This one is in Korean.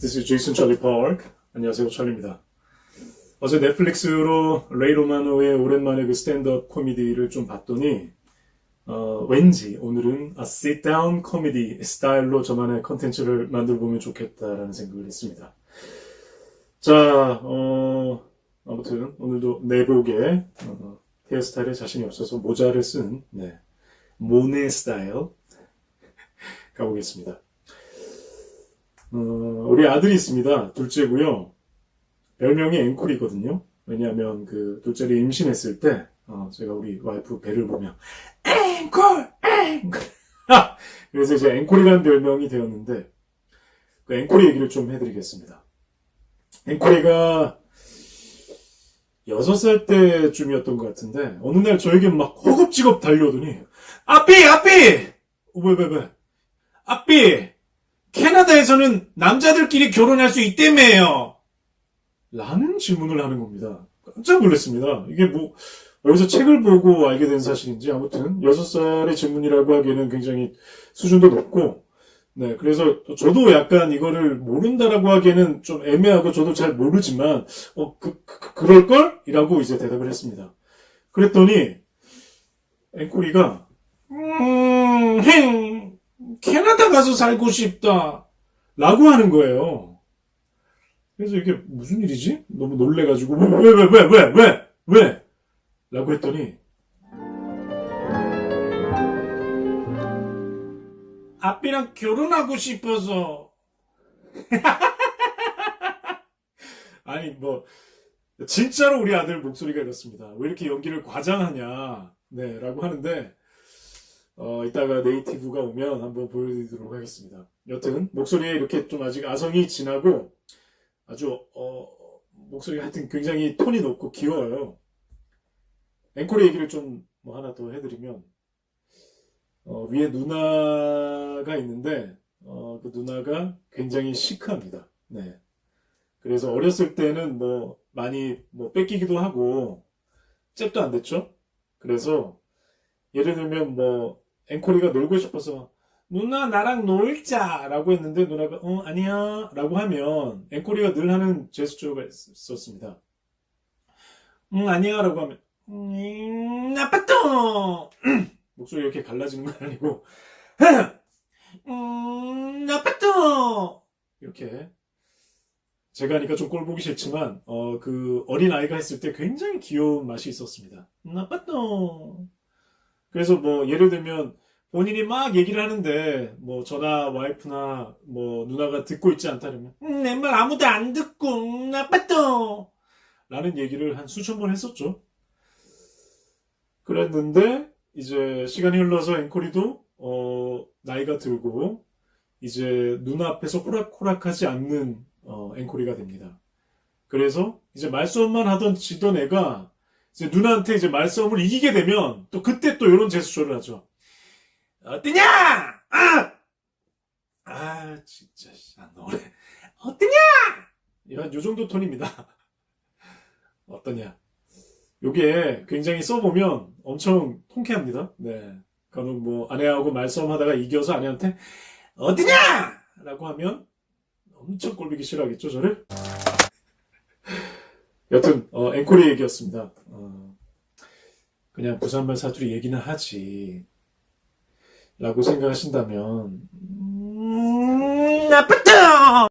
This is Jason Charlie Park. 안녕하세요, 찰리입니다. 어제 넷플릭스로 레이 로마노의 오랜만에 그 스탠드업 코미디를 좀 봤더니 어, 왠지 오늘은 a sit down 코미디 스타일로 저만의 컨텐츠를 만들어 보면 좋겠다라는 생각을 했습니다. 자, 어, 아무튼 오늘도 내복에 어, 헤어스타일에 자신이 없어서 모자를 쓴 네, 모네 스타일 가보겠습니다. 어, 우리 아들이 있습니다. 둘째고요. 별명이 앵콜이거든요. 왜냐하면 그 둘째를 임신했을 때 어, 제가 우리 와이프 배를 보며 앵콜, 앵콜. 그래서 이제 앵콜이라는 별명이 되었는데 그 앵콜이 얘기를 좀 해드리겠습니다. 앵콜이가 6살 때쯤이었던 것 같은데 어느 날 저에게 막 허겁지겁 달려오더니 아삐 아삐 왜? 아삐 캐나다에서는 남자들끼리 결혼할 수 있다며요. 라는 질문을 하는 겁니다. 깜짝 놀랐습니다. 이게 뭐, 여기서 책을 보고 알게 된 사실인지 아무튼 6살의 질문이라고 하기에는 굉장히 수준도 높고 네, 그래서 저도 약간 이거를 모른다라고 하기에는 좀 애매하고 저도 잘 모르지만 어, 그, 그, 그럴 걸? 이라고 이제 대답을 했습니다. 그랬더니 앵콜이가 음, 행, 캐나다 가서 살고 싶다. 라고 하는 거예요. 그래서 이게 무슨 일이지? 너무 놀래가지고, 왜, 왜, 왜, 왜, 왜, 왜? 라고 했더니, 아삐랑 결혼하고 싶어서. 아니, 뭐, 진짜로 우리 아들 목소리가 이렇습니다. 왜 이렇게 연기를 과장하냐. 네, 라고 하는데, 어, 이따가 네이티브가 오면 한번 보여드리도록 하겠습니다. 여튼, 목소리에 이렇게 좀 아직 아성이 진하고, 아주, 어, 목소리가 하여튼 굉장히 톤이 높고 귀여워요. 앵콜의 얘기를 좀 뭐 하나 더 해드리면, 어, 위에 누나가 있는데, 어, 그 누나가 굉장히 시크합니다. 네. 그래서 어렸을 때는 뭐, 많이 뭐 뺏기기도 하고, 잽도 안 됐죠? 그래서, 예를 들면 뭐, 앵콜이가 놀고 싶어서, 누나 나랑 놀자! 라고 했는데 누나가, 어, 아니야. 라고 하면, 앵콜이가 늘 하는 제스처가 있었습니다. 응, 아니야. 라고 하면, 음, 나빴다! 목소리 이렇게 갈라지는 건 아니고, 음, 나빴다! 이렇게. 제가 하니까 좀 꼴 보기 싫지만, 어, 그 어린 아이가 했을 때 굉장히 귀여운 맛이 있었습니다. 나빴다! 그래서 뭐, 예를 들면, 본인이 막 얘기를 하는데, 뭐, 저나 와이프나, 뭐, 누나가 듣고 있지 않다 그러면, 음, 내 말 아무도 안 듣고, 음, 나빴다! 라는 얘기를 한 수천 번 했었죠. 그랬는데, 이제 시간이 흘러서 앵콜이도, 어, 나이가 들고, 이제 눈앞에서 호락호락하지 않는, 어, 앵콜이가 됩니다. 그래서, 이제 말싸움만 하던 지던 애가, 이제 누나한테 이제 말싸움을 이기게 되면, 또 그때 또 이런 제스처를 하죠. 어떠냐? 아! 아, 진짜, 씨, 안 나오네. 어떠냐? 이런, 요 정도 톤입니다. 어떠냐? 요게 굉장히 써보면 엄청 통쾌합니다. 네. 그거는 뭐, 아내하고 말싸움 하다가 이겨서 아내한테, 어떠냐! 라고 하면 엄청 꼴보기 싫어하겠죠, 저를? 여튼, 어, 앵콜의 얘기였습니다. 어, 그냥 부산말 사투리 얘기는 하지. 라고 생각하신다면, 음, 나쁘다!